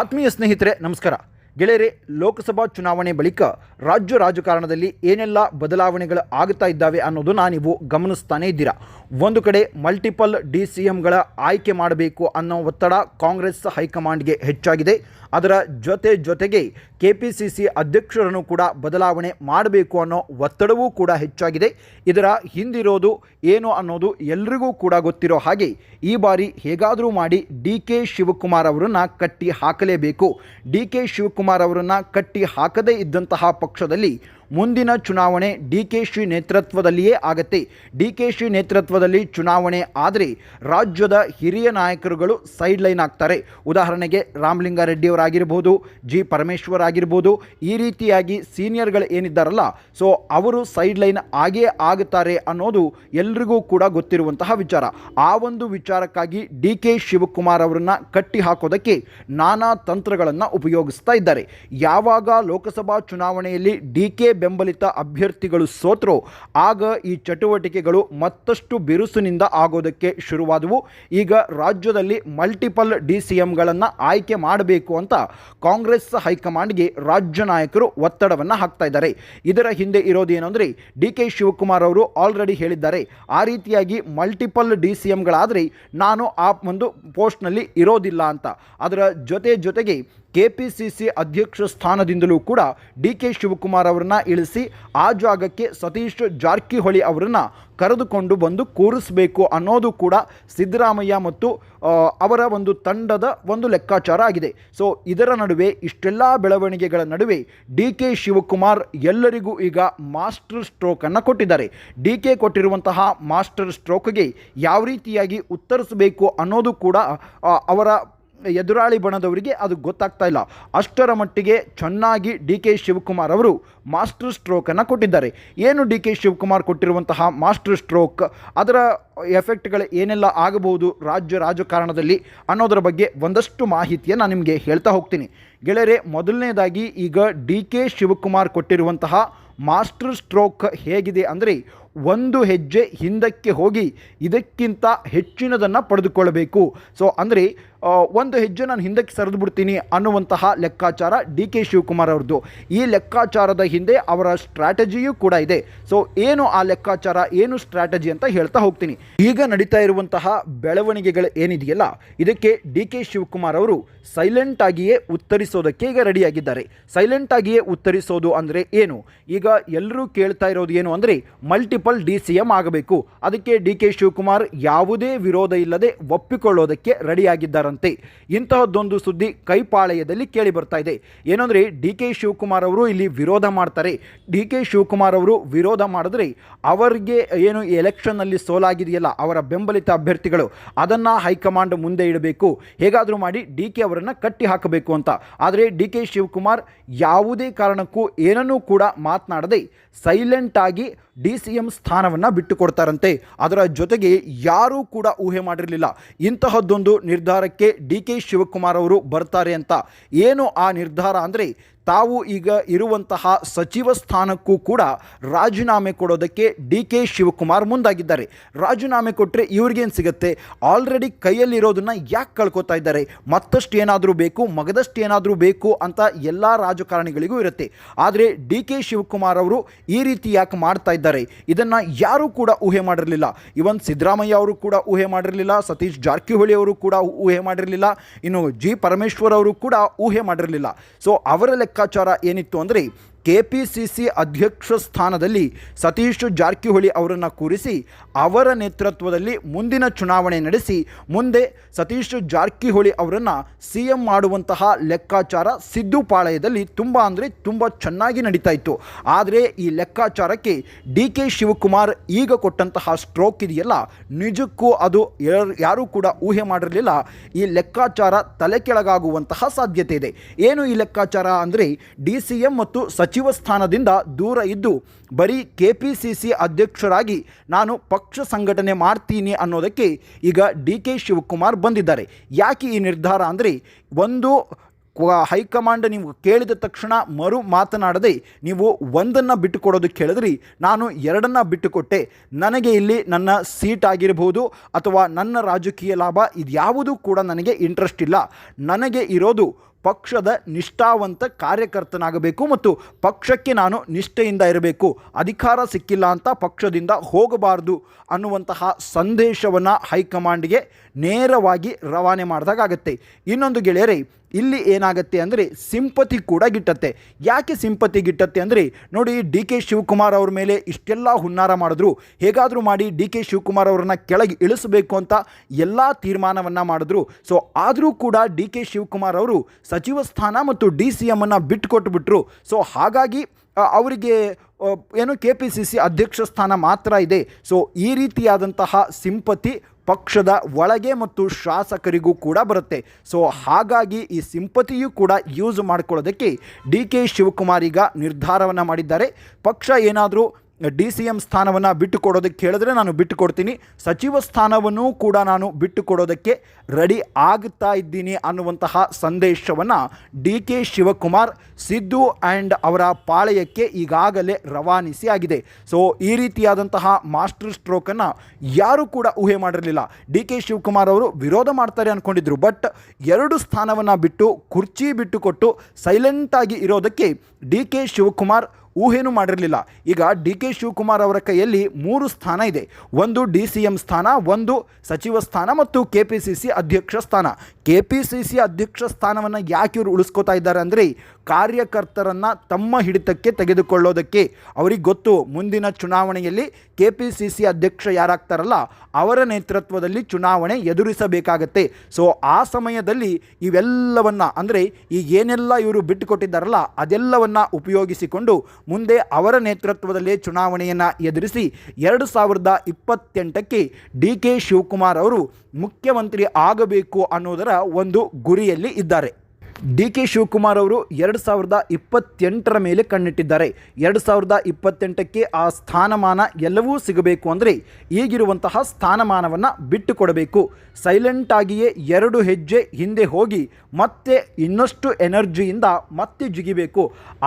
ಆತ್ಮೀಯ ಸ್ನೇಹಿತರೆ, ನಮಸ್ಕಾರ. ಗೆಳೆಯರೆ, ಲೋಕಸಭಾ ಚುನಾವಣೆ ಬಳಿಕ ರಾಜ್ಯ ರಾಜಕಾರಣದಲ್ಲಿ ಏನೆಲ್ಲ ಬದಲಾವಣೆಗಳು ಆಗುತ್ತಾ ಇದ್ದಾವೆ ಅನ್ನೋದನ್ನ ನೀವು ಗಮನಿಸ್ತಾನೇ ಇದ್ದೀರಾ? ಒಂದು ಕಡೆ ಮಲ್ಟಿಪಲ್ ಡಿ ಸಿ ಎಂಗಳ ಆಯ್ಕೆ ಮಾಡಬೇಕು ಅನ್ನೋ ಒತ್ತಡ ಕಾಂಗ್ರೆಸ್ ಹೈಕಮಾಂಡ್ಗೆ ಹೆಚ್ಚಾಗಿದೆ. ಅದರ ಜೊತೆ ಜೊತೆಗೆ ಕೆ ಪಿ ಸಿ ಸಿ ಅಧ್ಯಕ್ಷರನ್ನು ಕೂಡ ಬದಲಾವಣೆ ಮಾಡಬೇಕು ಅನ್ನೋ ಒತ್ತಡವೂ ಕೂಡ ಹೆಚ್ಚಾಗಿದೆ. ಇದರ ಹಿಂದಿರೋದು ಏನು ಅನ್ನೋದು ಎಲ್ರಿಗೂ ಕೂಡ ಗೊತ್ತಿರೋ ಹಾಗೆ ಈ ಬಾರಿ ಹೇಗಾದರೂ ಮಾಡಿ ಡಿ ಕೆ ಶಿವಕುಮಾರ್ ಅವರನ್ನು ಕಟ್ಟಿ ಹಾಕಲೇಬೇಕು. ಡಿ ಕೆ ಶಿವಕುಮಾರ್ ಅವರನ್ನು ಕಟ್ಟಿ ಹಾಕದೇ ಇದ್ದಂತಹ ಪಕ್ಷದಲ್ಲಿ ಮುಂದಿನ ಚುನಾವಣೆ ಡಿ ಕೆ ಶಿ ನೇತೃತ್ವದಲ್ಲಿಯೇ ಆಗತ್ತೆ. ಡಿ ಕೆ ಶಿ ನೇತೃತ್ವದಲ್ಲಿ ಚುನಾವಣೆ ಆದರೆ ರಾಜ್ಯದ ಹಿರಿಯ ನಾಯಕರುಗಳು ಸೈಡ್ ಲೈನ್ ಆಗ್ತಾರೆ. ಉದಾಹರಣೆಗೆ ರಾಮಲಿಂಗಾರೆಡ್ಡಿಯವರಾಗಿರ್ಬೋದು, ಜಿ ಪರಮೇಶ್ವರ್ ಆಗಿರ್ಬೋದು ಈ ರೀತಿಯಾಗಿ ಸೀನಿಯರ್ಗಳು ಏನಿದ್ದಾರಲ್ಲ, ಸೊ ಅವರು ಸೈಡ್ ಲೈನ್ ಆಗೇ ಆಗುತ್ತಾರೆ ಅನ್ನೋದು ಎಲ್ರಿಗೂ ಕೂಡ ಗೊತ್ತಿರುವಂತಹ ವಿಚಾರ. ಆ ಒಂದು ವಿಚಾರಕ್ಕಾಗಿ ಡಿ ಕೆ ಶಿವಕುಮಾರ್ ಅವರನ್ನು ಕಟ್ಟಿ ಹಾಕೋದಕ್ಕೆ ನಾನಾ ತಂತ್ರಗಳನ್ನು ಉಪಯೋಗಿಸ್ತಾ ಇದ್ದಾರೆ. ಯಾವಾಗ ಲೋಕಸಭಾ ಚುನಾವಣೆಯಲ್ಲಿ ಡಿ ಕೆ ಬೆಂಬಲಿತ ಅಭ್ಯರ್ಥಿಗಳು ಸೋತ್ರೋ. ಆಗ ಈ ಚಟುವಟಿಕೆಗಳು ಮತ್ತಷ್ಟು ಬಿರುಸಿನಿಂದ ಆಗೋದಕ್ಕೆ ಶುರುವಾದವು. ಈಗ ರಾಜ್ಯದಲ್ಲಿ ಮಲ್ಟಿಪಲ್ ಡಿ ಸಿ ಎಂಗಳನ್ನು ಆಯ್ಕೆ ಮಾಡಬೇಕು ಅಂತ ಕಾಂಗ್ರೆಸ್ ಹೈಕಮಾಂಡ್ಗೆ ರಾಜ್ಯ ನಾಯಕರು ಒತ್ತಡವನ್ನು ಹಾಕ್ತಾ ಇದ್ದಾರೆ. ಇದರ ಹಿಂದೆ ಇರೋದೇನು ಅಂದರೆ ಡಿ ಕೆ ಶಿವಕುಮಾರ್ ಅವರು ಆಲ್ರೆಡಿ ಹೇಳಿದ್ದಾರೆ. ಆ ರೀತಿಯಾಗಿ ಮಲ್ಟಿಪಲ್ ಡಿ ಸಿ ಎಂಗಳಾದರೆ ನಾನು ಆ ಒಂದು ಪೋಸ್ಟ್ನಲ್ಲಿ ಇರೋದಿಲ್ಲ ಅಂತ. ಅದರ ಜೊತೆ ಜೊತೆಗೆ ಕೆ ಪಿ ಸಿ ಸಿ ಅಧ್ಯಕ್ಷ ಸ್ಥಾನದಿಂದಲೂ ಕೂಡ ಡಿ ಕೆ ಶಿವಕುಮಾರ್ ಅವರನ್ನು ಇಳಿಸಿ ಆ ಜಾಗಕ್ಕೆ ಸತೀಶ್ ಜಾರಕಿಹೊಳಿ ಅವರನ್ನು ಕರೆದುಕೊಂಡು ಬಂದು ಕೂರಿಸಬೇಕು ಅನ್ನೋದು ಕೂಡ ಸಿದ್ದರಾಮಯ್ಯ ಮತ್ತು ಅವರ ಒಂದು ತಂಡದ ಒಂದು ಲೆಕ್ಕಾಚಾರ ಆಗಿದೆ. ಸೊ ಇದರ ನಡುವೆ ಇಷ್ಟೆಲ್ಲ ಬೆಳವಣಿಗೆಗಳ ನಡುವೆ ಡಿ ಕೆ ಶಿವಕುಮಾರ್ ಎಲ್ಲರಿಗೂ ಈಗ ಮಾಸ್ಟರ್ ಸ್ಟ್ರೋಕನ್ನು ಕೊಟ್ಟಿದ್ದಾರೆ. ಡಿ ಕೆ ಕೊಟ್ಟಿರುವಂತಹ ಮಾಸ್ಟರ್ ಸ್ಟ್ರೋಕ್ಗೆ ಯಾವ ರೀತಿಯಾಗಿ ಉತ್ತರಿಸಬೇಕು ಅನ್ನೋದು ಕೂಡ ಅವರ ಎದುರಾಳಿ ಬಣದವರಿಗೆ ಅದು ಗೊತ್ತಾಗ್ತಾ ಇಲ್ಲ. ಅಷ್ಟರ ಮಟ್ಟಿಗೆ ಚೆನ್ನಾಗಿ ಡಿ ಕೆ ಶಿವಕುಮಾರ್ ಅವರು ಮಾಸ್ಟರ್ ಸ್ಟ್ರೋಕನ್ನು ಕೊಟ್ಟಿದ್ದಾರೆ. ಏನು ಡಿ ಕೆ ಶಿವಕುಮಾರ್ ಕೊಟ್ಟಿರುವಂತಹ ಮಾಸ್ಟರ್ ಸ್ಟ್ರೋಕ್, ಅದರ ಎಫೆಕ್ಟ್ಗಳು ಏನೆಲ್ಲ ಆಗಬಹುದು ರಾಜ್ಯ ರಾಜಕಾರಣದಲ್ಲಿ ಅನ್ನೋದರ ಬಗ್ಗೆ ಒಂದಷ್ಟು ಮಾಹಿತಿಯನ್ನು ನಾನು ನಿಮಗೆ ಹೇಳ್ತಾ ಹೋಗ್ತೀನಿ. ಗೆಳೆಯರೆ, ಮೊದಲನೇದಾಗಿ ಈಗ ಡಿ ಕೆ ಶಿವಕುಮಾರ್ ಕೊಟ್ಟಿರುವಂತಹ ಮಾಸ್ಟರ್ ಸ್ಟ್ರೋಕ್ ಹೇಗಿದೆ ಅಂದರೆ ಒಂದು ಹೆಜ್ಜೆ ಹಿಂದಕ್ಕೆ ಹೋಗಿ ಇದಕ್ಕಿಂತ ಹೆಚ್ಚಿನದನ್ನು ಪಡೆದುಕೊಳ್ಳಬೇಕು. ಸೊ ಅಂದರೆ ಒಂದು ಹೆಜ್ಜೆ ನಾನು ಹಿಂದಕ್ಕೆ ಸರಿದು ಬಿಡ್ತೀನಿ ಅನ್ನುವಂತಹ ಲೆಕ್ಕಾಚಾರ ಡಿ ಕೆ ಶಿವಕುಮಾರ್ ಅವ್ರದ್ದು. ಈ ಲೆಕ್ಕಾಚಾರದ ಹಿಂದೆ ಅವರ ಸ್ಟ್ರಾಟಜಿಯೂ ಕೂಡ ಇದೆ. ಸೊ ಏನು ಆ ಲೆಕ್ಕಾಚಾರ, ಏನು ಸ್ಟ್ರಾಟಜಿ ಅಂತ ಹೇಳ್ತಾ ಹೋಗ್ತೀನಿ. ಈಗ ನಡೀತಾ ಇರುವಂತಹ ಬೆಳವಣಿಗೆಗಳು ಏನಿದೆಯಲ್ಲ, ಇದಕ್ಕೆ ಡಿ ಕೆ ಶಿವಕುಮಾರ್ ಅವರು ಸೈಲೆಂಟ್ ಆಗಿಯೇ ಉತ್ತರಿಸೋದಕ್ಕೆ ಈಗ ರೆಡಿಯಾಗಿದ್ದಾರೆ. ಸೈಲೆಂಟ್ ಆಗಿಯೇ ಉತ್ತರಿಸೋದು ಅಂದರೆ ಏನು? ಈಗ ಎಲ್ಲರೂ ಕೇಳ್ತಾ ಇರೋದು ಏನು ಅಂದರೆ ಮಲ್ಟಿಪಲ್ ಡಿ ಸಿ ಆಗಬೇಕು. ಅದಕ್ಕೆ ಡಿ ಕೆ ಶಿವಕುಮಾರ್ ಯಾವುದೇ ವಿರೋಧ ಇಲ್ಲದೆ ಒಪ್ಪಿಕೊಳ್ಳೋದಕ್ಕೆ ರೆಡಿಯಾಗಿದ್ದಾರಂತೆ. ಇಂತಹದ್ದೊಂದು ಸುದ್ದಿ ಕೈಪಾಳೆಯದಲ್ಲಿ ಕೇಳಿ ಬರ್ತಾ ಇದೆ. ಏನಂದರೆ ಡಿ ಕೆ ಶಿವಕುಮಾರ್ ಅವರು ಇಲ್ಲಿ ವಿರೋಧ ಮಾಡ್ತಾರೆ. ಡಿ ಕೆ ಶಿವಕುಮಾರ್ ಅವರು ವಿರೋಧ ಮಾಡಿದ್ರೆ ಅವರಿಗೆ ಏನು ಎಲೆಕ್ಷನ್ನಲ್ಲಿ ಸೋಲಾಗಿದೆಯಲ್ಲ ಅವರ ಬೆಂಬಲಿತ ಅಭ್ಯರ್ಥಿಗಳು, ಅದನ್ನು ಹೈಕಮಾಂಡ್ ಮುಂದೆ ಇಡಬೇಕು. ಹೇಗಾದರೂ ಮಾಡಿ ಡಿ ಕೆ ಅವರನ್ನು ಕಟ್ಟಿ ಹಾಕಬೇಕು ಅಂತ. ಆದರೆ ಡಿ ಕೆ ಶಿವಕುಮಾರ್ ಯಾವುದೇ ಕಾರಣಕ್ಕೂ ಏನನ್ನೂ ಕೂಡ ಮಾತನಾಡದೆ ಸೈಲೆಂಟ್ ಆಗಿ ಡಿ ಸಿ ಎಂ ಸ್ಥಾನವನ್ನು ಬಿಟ್ಟು ಕೊಡ್ತಾರಂತೆ ಅದರ ಜೊತೆಗೆ ಯಾರೂ ಕೂಡ ಊಹೆ ಮಾಡಿರಲಿಲ್ಲ. ಇಂತಹದ್ದೊಂದು ನಿರ್ಧಾರಕ್ಕೆ ಡಿ ಕೆ ಶಿವಕುಮಾರ್ ಅವರು ಬರ್ತಾರೆ ಅಂತ. ಏನು ಆ ನಿರ್ಧಾರ ಅಂದರೆ ತಾವು ಈಗ ಇರುವಂತಹ ಸಚಿವ ಸ್ಥಾನಕ್ಕೂ ಕೂಡ ರಾಜೀನಾಮೆ ಕೊಡೋದಕ್ಕೆ ಡಿ ಕೆ ಶಿವಕುಮಾರ್ ಮುಂದಾಗಿದ್ದಾರೆ. ರಾಜೀನಾಮೆ ಕೊಟ್ಟರೆ ಇವ್ರಿಗೇನು ಸಿಗುತ್ತೆ? ಆಲ್ರೆಡಿ ಕೈಯಲ್ಲಿರೋದನ್ನು ಯಾಕೆ ಕಳ್ಕೊತಾ ಇದ್ದಾರೆ? ಮತ್ತಷ್ಟು ಏನಾದರೂ ಬೇಕು, ಮಗದಷ್ಟು ಏನಾದರೂ ಬೇಕು ಅಂತ ಎಲ್ಲ ರಾಜಕಾರಣಿಗಳಿಗೂ ಇರುತ್ತೆ. ಆದರೆ ಡಿ ಕೆ ಶಿವಕುಮಾರ್ ಅವರು ಈ ರೀತಿ ಯಾಕೆ ಮಾಡ್ತಾ ಇದ್ದಾರೆ? ಇದನ್ನು ಯಾರೂ ಕೂಡ ಊಹೆ ಮಾಡಿರಲಿಲ್ಲ. ಇವನ್ ಸಿದ್ದರಾಮಯ್ಯ ಅವರು ಕೂಡ ಊಹೆ ಮಾಡಿರಲಿಲ್ಲ, ಸತೀಶ್ ಜಾರಕಿಹೊಳಿ ಅವರು ಕೂಡ ಊಹೆ ಮಾಡಿರಲಿಲ್ಲ, ಇನ್ನು ಜಿ. ಪರಮೇಶ್ವರ್ ಅವರು ಕೂಡ ಊಹೆ ಮಾಡಿರಲಿಲ್ಲ. ಸೊ ಅವರ ಲೆಕ್ಕಾಚಾರ ಏನಿತ್ತು ಅಂದರೆ ಕೆ ಅಧ್ಯಕ್ಷ ಸ್ಥಾನದಲ್ಲಿ ಸತೀಶ್ ಜಾರಕಿಹೊಳಿ ಅವರನ್ನು ಕೂರಿಸಿ ಅವರ ನೇತೃತ್ವದಲ್ಲಿ ಮುಂದಿನ ಚುನಾವಣೆ ನಡೆಸಿ ಮುಂದೆ ಸತೀಶ್ ಜಾರಕಿಹೊಳಿ ಅವರನ್ನು ಸಿ ಎಂ ಮಾಡುವಂತಹ ಲೆಕ್ಕಾಚಾರ ಸಿದ್ದುಪಾಳಯದಲ್ಲಿ ತುಂಬ ಅಂದರೆ ತುಂಬ ಚೆನ್ನಾಗಿ ನಡೀತಾ ಇತ್ತು. ಆದರೆ ಈ ಲೆಕ್ಕಾಚಾರಕ್ಕೆ ಡಿ ಕೆ ಶಿವಕುಮಾರ್ ಈಗ ಕೊಟ್ಟಂತಹ ಸ್ಟ್ರೋಕ್ ಇದೆಯಲ್ಲ, ನಿಜಕ್ಕೂ ಅದು ಯಾರೂ ಕೂಡ ಊಹೆ ಮಾಡಿರಲಿಲ್ಲ. ಈ ಲೆಕ್ಕಾಚಾರ ತಲೆ ಕೆಳಗಾಗುವಂತಹ ಸಾಧ್ಯತೆ ಇದೆ. ಏನು ಈ ಲೆಕ್ಕಾಚಾರ ಅಂದರೆ ಡಿ ಸಿ ಎಂ ಮತ್ತು ಸಚಿವ ಸ್ಥಾನದಿಂದ ದೂರ ಇದ್ದು, ಬರೀ ಕೆ ಪಿ ಸಿ ಸಿ ಅಧ್ಯಕ್ಷರಾಗಿ ನಾನು ಪಕ್ಷ ಸಂಘಟನೆ ಮಾಡ್ತೀನಿ ಅನ್ನೋದಕ್ಕೆ ಈಗ ಡಿ ಕೆ ಶಿವಕುಮಾರ್ ಬಂದಿದ್ದಾರೆ. ಯಾಕೆ ಈ ನಿರ್ಧಾರ ಅಂದರೆ, ಒಂದು ಹೈಕಮಾಂಡ್ ನೀವು ಕೇಳಿದ ತಕ್ಷಣ ಮರು ಮಾತನಾಡದೆ ನೀವು ಒಂದನ್ನು ಬಿಟ್ಟುಕೊಡೋದು ಕೇಳಿದ್ರಿ, ನಾನು ಎರಡನ್ನು ಬಿಟ್ಟುಕೊಟ್ಟೆ. ನನಗೆ ಇಲ್ಲಿ ನನ್ನ ಸೀಟ್ ಆಗಿರಬಹುದು ಅಥವಾ ನನ್ನ ರಾಜಕೀಯ ಲಾಭ ಇದ್ಯಾವುದೂ ಕೂಡ ನನಗೆ ಇಂಟ್ರೆಸ್ಟ್ ಇಲ್ಲ. ನನಗೆ ಇರೋದು ಪಕ್ಷದ ನಿಷ್ಠಾವಂತ ಕಾರ್ಯಕರ್ತನಾಗಬೇಕು ಮತ್ತು ಪಕ್ಷಕ್ಕೆ ನಾನು ನಿಷ್ಠೆಯಿಂದ ಇರಬೇಕು, ಅಧಿಕಾರ ಸಿಕ್ಕಿಲ್ಲ ಅಂತ ಪಕ್ಷದಿಂದ ಹೋಗಬಾರದು ಅನ್ನುವಂತಹ ಸಂದೇಶವನ್ನು ಹೈಕಮಾಂಡ್ಗೆ ನೇರವಾಗಿ ರವಾನೆ ಮಾಡಿದಾಗತ್ತೆ ಇನ್ನೊಂದು ಗೆಳೆಯರೇ, ಇಲ್ಲಿ ಏನಾಗುತ್ತೆ ಅಂದರೆ ಸಿಂಪತಿ ಕೂಡ ಗಿಟ್ಟತ್ತೆ. ಯಾಕೆ ಸಿಂಪತಿ ಗಿಟ್ಟತ್ತೆ ಅಂದರೆ, ನೋಡಿ ಡಿ ಕೆ ಶಿವಕುಮಾರ್ ಅವ್ರ ಮೇಲೆ ಇಷ್ಟೆಲ್ಲ ಹುನ್ನಾರ ಮಾಡಿದ್ರು. ಹೇಗಾದರೂ ಮಾಡಿ ಡಿ ಕೆ ಶಿವಕುಮಾರ್ ಅವರನ್ನು ಕೆಳಗೆ ಇಳಿಸಬೇಕು ಅಂತ ಎಲ್ಲ ತೀರ್ಮಾನವನ್ನು ಮಾಡಿದ್ರು. ಸೊ, ಆದರೂ ಕೂಡ ಡಿ ಕೆ ಶಿವಕುಮಾರ್ ಅವರು ಸಚಿವ ಸ್ಥಾನ ಮತ್ತು ಡಿ ಸಿ ಎಮ್ಮನ್ನು ಬಿಟ್ಟುಕೊಟ್ಬಿಟ್ರು. ಸೊ ಹಾಗಾಗಿ ಅವರಿಗೆ ಏನು ಕೆ ಪಿ ಸಿ ಸಿ ಅಧ್ಯಕ್ಷ ಸ್ಥಾನ ಮಾತ್ರ ಇದೆ. ಸೊ ಈ ರೀತಿಯಾದಂತಹ ಸಿಂಪತಿ ಪಕ್ಷದ ಒಳಗೆ ಮತ್ತು ಶಾಸಕರಿಗೂ ಕೂಡ ಬರುತ್ತೆ. ಸೊ ಹಾಗಾಗಿ ಈ ಸಿಂಪತಿಯು ಕೂಡ ಯೂಸ್ ಮಾಡ್ಕೊಳ್ಳೋದಕ್ಕೆ ಡಿ ಕೆ ಶಿವಕುಮಾರ್ ಈಗ ನಿರ್ಧಾರವನ್ನು ಮಾಡಿದ್ದಾರೆ. ಪಕ್ಷ ಏನಾದರೂ ಡಿ ಸಿ ಎಂ ಸ್ಥಾನವನ್ನು ಬಿಟ್ಟು ಕೊಡೋದಕ್ಕೆ ಹೇಳಿದ್ರೆ ನಾನು ಬಿಟ್ಟು ಕೊಡ್ತೀನಿ ಸಚಿವ ಸ್ಥಾನವನ್ನು ಕೂಡ ನಾನು ಬಿಟ್ಟುಕೊಡೋದಕ್ಕೆ ರೆಡಿ ಆಗ್ತಾ ಇದ್ದೀನಿ ಅನ್ನುವಂತಹ ಸಂದೇಶವನ್ನು D K Shivakumar, Siddu and ಅವರ ಪಾಳೆಯಕ್ಕೆ ಈಗಾಗಲೇ ರವಾನಿಸಿ ಆಗಿದೆ. ಸೊ ಈ ರೀತಿಯಾದಂತಹ ಮಾಸ್ಟರ್ ಸ್ಟ್ರೋಕನ್ನು ಯಾರೂ ಕೂಡ ಊಹೆ ಮಾಡಿರಲಿಲ್ಲ. ಡಿ ಕೆ ಶಿವಕುಮಾರ್ ಅವರು ವಿರೋಧ ಮಾಡ್ತಾರೆ ಅಂದ್ಕೊಂಡಿದ್ರು ಬಟ್ ಎರಡು ಸ್ಥಾನವನ್ನು ಬಿಟ್ಟು ಕುರ್ಚಿ ಬಿಟ್ಟುಕೊಟ್ಟು ಸೈಲೆಂಟಾಗಿ ಇರೋದಕ್ಕೆ ಡಿ ಕೆ ಶಿವಕುಮಾರ್ ಊಹೆನೂ ಮಾಡಿರಲಿಲ್ಲ. ಈಗ ಡಿ ಕೆ ಶಿವಕುಮಾರ್ ಅವರ ಕೈಯಲ್ಲಿ ಮೂರು ಸ್ಥಾನ ಇದೆ. ಒಂದು ಡಿ ಸಿ ಎಂ ಸ್ಥಾನ, ಒಂದು ಸಚಿವ ಸ್ಥಾನ ಮತ್ತು ಕೆ ಪಿ ಸಿ ಸಿ ಅಧ್ಯಕ್ಷ ಸ್ಥಾನ. ಕೆ ಪಿ ಸಿ ಸಿ ಅಧ್ಯಕ್ಷ ಸ್ಥಾನವನ್ನು ಯಾಕೆ ಇವರು ಉಳಿಸ್ಕೋತಾ ಇದ್ದಾರೆ ಅಂದರೆ, ಕಾರ್ಯಕರ್ತರನ್ನು ತಮ್ಮ ಹಿಡಿತಕ್ಕೆ ತೆಗೆದುಕೊಳ್ಳೋದಕ್ಕೆ. ಅವರಿಗೆ ಗೊತ್ತು, ಮುಂದಿನ ಚುನಾವಣೆಯಲ್ಲಿ ಕೆ ಪಿ ಸಿ ಸಿ ಅಧ್ಯಕ್ಷ ಯಾರಾಗ್ತಾರಲ್ಲ, ಅವರ ನೇತೃತ್ವದಲ್ಲಿ ಚುನಾವಣೆ ಎದುರಿಸಬೇಕಾಗತ್ತೆ. ಸೊ ಆ ಸಮಯದಲ್ಲಿ ಇವೆಲ್ಲವನ್ನು, ಅಂದರೆ ಈ ಏನೆಲ್ಲ ಇವರು ಬಿಟ್ಟುಕೊಟ್ಟಿದ್ದಾರಲ್ಲ, ಅದೆಲ್ಲವನ್ನು ಉಪಯೋಗಿಸಿಕೊಂಡು ಮುಂದೆ ಅವರ ನೇತೃತ್ವದಲ್ಲೇ ಚುನಾವಣೆಯನ್ನು ಎದುರಿಸಿ, ಎರಡು ಸಾವಿರದ ಇಪ್ಪತ್ತೆಂಟಕ್ಕೆ ಡಿ ಕೆ ಶಿವಕುಮಾರ್ ಅವರು ಮುಖ್ಯಮಂತ್ರಿ ಆಗಬೇಕು ಅನ್ನೋದರ ಒಂದು ಗುರಿಯಲ್ಲಿ ಇದ್ದಾರೆ. ಡಿ ಕೆ ಶಿವಕುಮಾರ್ ಅವರು ಎರಡು ಸಾವಿರದ ಇಪ್ಪತ್ತೆಂಟರ ಮೇಲೆ ಕಣ್ಣಿಟ್ಟಿದ್ದಾರೆ. ಎರಡು ಸಾವಿರದ ಇಪ್ಪತ್ತೆಂಟಕ್ಕೆ ಆ ಸ್ಥಾನಮಾನ ಎಲ್ಲವೂ ಸಿಗಬೇಕು ಅಂದರೆ ಈಗಿರುವಂತಹ ಸ್ಥಾನಮಾನವನ್ನು ಬಿಟ್ಟುಕೊಡಬೇಕು. ಸೈಲೆಂಟಾಗಿಯೇ ಎರಡು ಹೆಜ್ಜೆ ಹಿಂದೆ ಹೋಗಿ ಮತ್ತೆ ಇನ್ನಷ್ಟು ಎನರ್ಜಿಯಿಂದ ಮತ್ತೆ ಜಿಗಿಬೇಕು.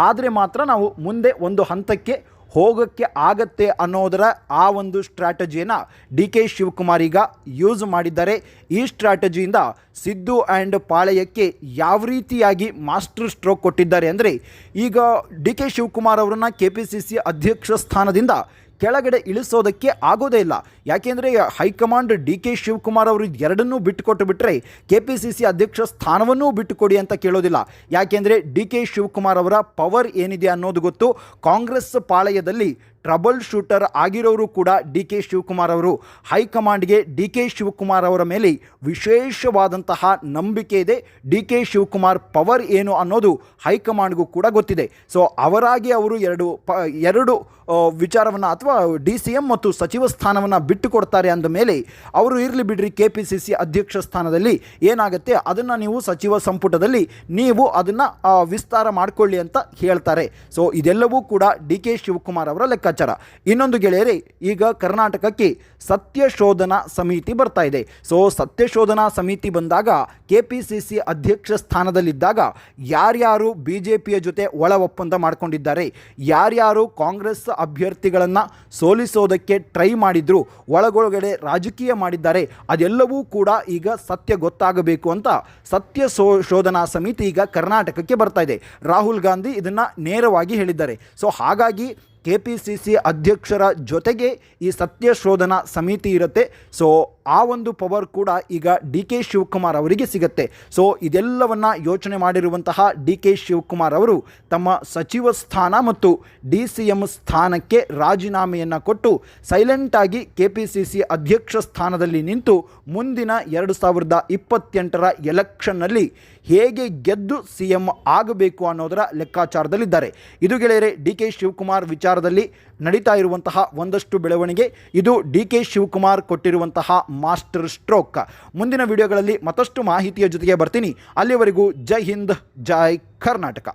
ಆದರೆ ಮಾತ್ರ ನಾವು ಮುಂದೆ ಒಂದು ಹಂತಕ್ಕೆ ಹೋಗೋಕ್ಕೆ ಆಗತ್ತೆ ಅನ್ನೋದರ ಆ ಒಂದು ಸ್ಟ್ರಾಟಜಿಯನ್ನು ಡಿ ಕೆ ಶಿವಕುಮಾರ್ ಈಗ ಯೂಸ್ ಮಾಡಿದ್ದಾರೆ. ಈ ಸ್ಟ್ರಾಟಜಿಯಿಂದ ಸಿದ್ದು ಆ್ಯಂಡ್ ಪಾಳೆಯಕ್ಕೆ ಯಾವ ರೀತಿಯಾಗಿ ಮಾಸ್ಟರ್ ಸ್ಟ್ರೋಕ್ ಕೊಟ್ಟಿದ್ದಾರೆ ಅಂದರೆ ಈಗ ಡಿ ಕೆ ಶಿವಕುಮಾರ್ ಅವರನ್ನು ಕೆ ಪಿ ಸಿ ಸಿ ಅಧ್ಯಕ್ಷ ಸ್ಥಾನದಿಂದ ಕೆಳಗಡೆ ಇಳಿಸೋದಕ್ಕೆ ಆಗೋದೇ ಇಲ್ಲ. ಯಾಕೆಂದರೆ ಹೈಕಮಾಂಡ್ ಡಿ ಕೆ ಶಿವಕುಮಾರ್ ಅವರು ಎರಡನ್ನೂ ಬಿಟ್ಟುಕೊಟ್ಟು ಬಿಟ್ಟರೆ ಕೆ ಪಿ ಸಿ ಸಿ ಅಧ್ಯಕ್ಷ ಸ್ಥಾನವನ್ನೂ ಬಿಟ್ಟುಕೊಡಿ ಅಂತ ಕೇಳೋದಿಲ್ಲ. ಯಾಕೆಂದರೆ ಡಿ ಕೆ ಶಿವಕುಮಾರ್ ಅವರ ಪವರ್ ಏನಿದೆ ಅನ್ನೋದು ಗೊತ್ತು. ಕಾಂಗ್ರೆಸ್ ಪಾಳಯದಲ್ಲಿ ಟ್ರಬಲ್ ಶೂಟರ್ ಆಗಿರೋರು ಕೂಡ ಡಿ ಕೆ ಶಿವಕುಮಾರ್ ಅವರು. ಹೈಕಮಾಂಡ್ಗೆ ಡಿ ಕೆ ಶಿವಕುಮಾರ್ ಅವರ ಮೇಲೆ ವಿಶೇಷವಾದಂತಹ ನಂಬಿಕೆ ಇದೆ. ಡಿ ಕೆ ಶಿವಕುಮಾರ್ ಪವರ್ ಏನು ಅನ್ನೋದು ಹೈಕಮಾಂಡ್ಗೂ ಕೂಡ ಗೊತ್ತಿದೆ. ಸೊ, ಅವರಾಗಿ ಅವರು ಎರಡು ಎರಡು ವಿಚಾರವನ್ನು ಅಥವಾ ಡಿ ಸಿ ಎಂ ಮತ್ತು ಸಚಿವ ಸ್ಥಾನವನ್ನು ಬಿಟ್ಟು ಕೊಡ್ತಾರೆ ಅಂದ ಮೇಲೆ ಅವರು ಇರಲಿ ಬಿಡ್ರಿ ಕೆ ಪಿ ಸಿ ಸಿ ಅಧ್ಯಕ್ಷ ಸ್ಥಾನದಲ್ಲಿ ಏನಾಗುತ್ತೆ ಅದನ್ನು ನೀವು ಸಚಿವ ಸಂಪುಟದಲ್ಲಿ ನೀವು ಅದನ್ನು ವಿಸ್ತಾರ ಮಾಡಿಕೊಳ್ಳಿ ಅಂತ ಹೇಳ್ತಾರೆ. ಸೊ, ಇದೆಲ್ಲವೂ ಕೂಡ ಡಿ ಕೆ ಶಿವಕುಮಾರ್ ಅವರ ಲೆಕ್ಕಾಚಾರ. ಇನ್ನೊಂದು ಗೆಳೆಯರೇ, ಈಗ ಕರ್ನಾಟಕಕ್ಕೆ ಸತ್ಯಶೋಧನಾ ಸಮಿತಿ ಬರ್ತಾ ಇದೆ. ಸೊ ಸತ್ಯಶೋಧನಾ ಸಮಿತಿ ಬಂದಾಗ ಕೆ ಪಿ ಸಿ ಸಿ ಅಧ್ಯಕ್ಷ ಸ್ಥಾನದಲ್ಲಿದ್ದಾಗ ಯಾರ್ಯಾರು ಬಿ ಜೆ ಪಿಯ ಜೊತೆ ಒಳ ಒಪ್ಪಂದ ಮಾಡ್ಕೊಂಡಿದ್ದಾರೆ, ಯಾರ್ಯಾರು ಕಾಂಗ್ರೆಸ್ ಅಭ್ಯರ್ಥಿಗಳನ್ನು ಸೋಲಿಸೋದಕ್ಕೆ ಟ್ರೈ ಮಾಡಿದ್ರು, ಒಳಗೊಳಗಡೆ ರಾಜಕೀಯ ಮಾಡಿದ್ದಾರೆ, ಅದೆಲ್ಲವೂ ಕೂಡ ಈಗ ಸತ್ಯ ಗೊತ್ತಾಗಬೇಕು ಅಂತ ಸತ್ಯ ಸೋ, ಶೋಧನಾ ಸಮಿತಿ ಈಗ ಕರ್ನಾಟಕಕ್ಕೆ ಬರ್ತಾ ಇದೆ. ರಾಹುಲ್ ಗಾಂಧಿ ಇದನ್ನು ನೇರವಾಗಿ ಹೇಳಿದ್ದಾರೆ. ಸೊ ಹಾಗಾಗಿ ಕೆ ಪಿ ಸಿ ಸಿ ಅಧ್ಯಕ್ಷರ ಜೊತೆಗೆ ಈ ಸತ್ಯ ಶೋಧನಾ ಸಮಿತಿ ಇರುತ್ತೆ. ಸೊ ಆ ಒಂದು ಪವರ್ ಕೂಡ ಈಗ ಡಿ ಕೆ ಶಿವಕುಮಾರ್ ಅವರಿಗೆ ಸಿಗುತ್ತೆ. ಸೊ ಇದೆಲ್ಲವನ್ನು ಯೋಚನೆ ಮಾಡಿರುವಂತಹ ಡಿ ಕೆ ಶಿವಕುಮಾರ್ ಅವರು ತಮ್ಮ ಸಚಿವ ಸ್ಥಾನ ಮತ್ತು ಡಿ ಸಿ ಎಂ ಸ್ಥಾನಕ್ಕೆ ರಾಜೀನಾಮೆಯನ್ನು ಕೊಟ್ಟು ಸೈಲೆಂಟಾಗಿ ಕೆ ಪಿ ಸಿ ಸಿ ಅಧ್ಯಕ್ಷ ಸ್ಥಾನದಲ್ಲಿ ನಿಂತು ಮುಂದಿನ ಎರಡು ಸಾವಿರದ ಇಪ್ಪತ್ತೆಂಟರ ಎಲೆಕ್ಷನ್ನಲ್ಲಿ ಹೇಗೆ ಗೆದ್ದು ಸಿ ಎಂ ಆಗಬೇಕು ಅನ್ನೋದರ ಲೆಕ್ಕಾಚಾರದಲ್ಲಿದ್ದಾರೆ. ಇದು ಗೆಳೆಯರೆ, ಡಿ ಕೆ ಶಿವಕುಮಾರ್ ವಿಚಾರದಲ್ಲಿ ನಡೀತಾ ಇರುವಂತಹ ಒಂದಷ್ಟು ಬೆಳವಣಿಗೆ. ಇದು ಡಿ ಕೆ ಶಿವಕುಮಾರ್ ಕೊಟ್ಟಿರುವಂತಹ ಮಾಸ್ಟರ್ ಸ್ಟ್ರೋಕ್. ಮುಂದಿನ ವಿಡಿಯೋಗಳಲ್ಲಿ ಮತ್ತಷ್ಟು ಮಾಹಿತಿಯ ಜೊತೆಗೆ ಬರ್ತೀನಿ. ಅಲ್ಲಿವರೆಗೂ ಜೈ ಹಿಂದ್, ಜೈ ಕರ್ನಾಟಕ.